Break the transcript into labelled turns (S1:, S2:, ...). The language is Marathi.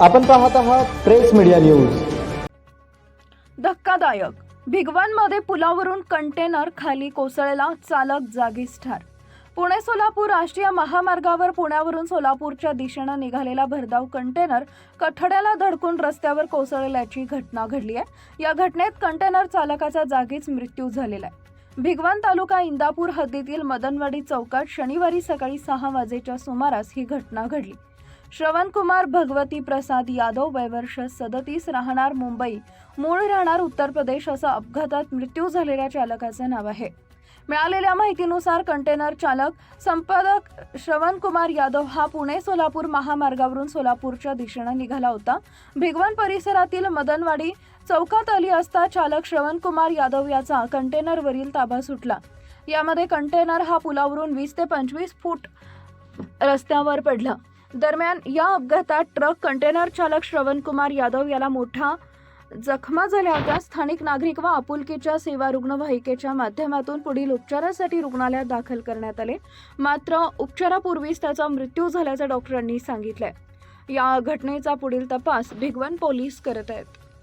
S1: आपण पाहत आहात प्रेस मीडिया न्यूज.
S2: धक्कादायक. भिगवानमध्ये पुलावरून कंटेनर खाली कोसळला चालक जागीच ठार पुणे सोलापूर राष्ट्रीय महामार्गावर पुण्यावरून सोलापूरच्या दिशेनं निघालेला भरधाव कंटेनर कठड्याला धडकून रस्त्यावर कोसळल्याची घटना घडली आहे या घटनेत कंटेनर चालकाचा जागीच मृत्यू झालेला आहे. भिगवण तालुका इंदापूर हद्दीतील मदनवाडी चौकात शनिवारी सकाळी सहा वाजेच्या सुमारास ही घटना घडली. श्रवणकुमार भगवती प्रसाद यादव वयवर्ष सदतीस राहणार मुंबई मूळ राहणार उत्तर प्रदेश असा अपघातात मृत्यू झालेल्या चालकाचं नाव आहे. मिळालेल्या माहितीनुसार कंटेनर चालक संपादक श्रवणकुमार यादव हा पुणे सोलापूर महामार्गावरून सोलापूरच्या दिशेनं निघाला होता. भिगवण परिसरातील मदनवाडी चौकात आली असता चालक श्रवणकुमार यादव याचा कंटेनरवरील ताबा सुटला. यामध्ये कंटेनर हा पुलावरून वीस ते पंचवीस फूट रस्त्यावर पडला. दरम्यान या अपघातात ट्रक कंटेनर चालक श्रवणकुमार यादव याला मोठा जखमा झाल्या होत्या. स्थानिक नागरिक व आपुलकीच्या सेवा रुग्णवाहिकेच्या माध्यमातून पुढील उपचारासाठी रुग्णालयात दाखल करण्यात आले. मात्र उपचारापूर्वीच त्याचा मृत्यू झाल्याचं डॉक्टरांनी सांगितलंय. या घटनेचा पुढील तपास भिगवण पोलीस करत आहेत.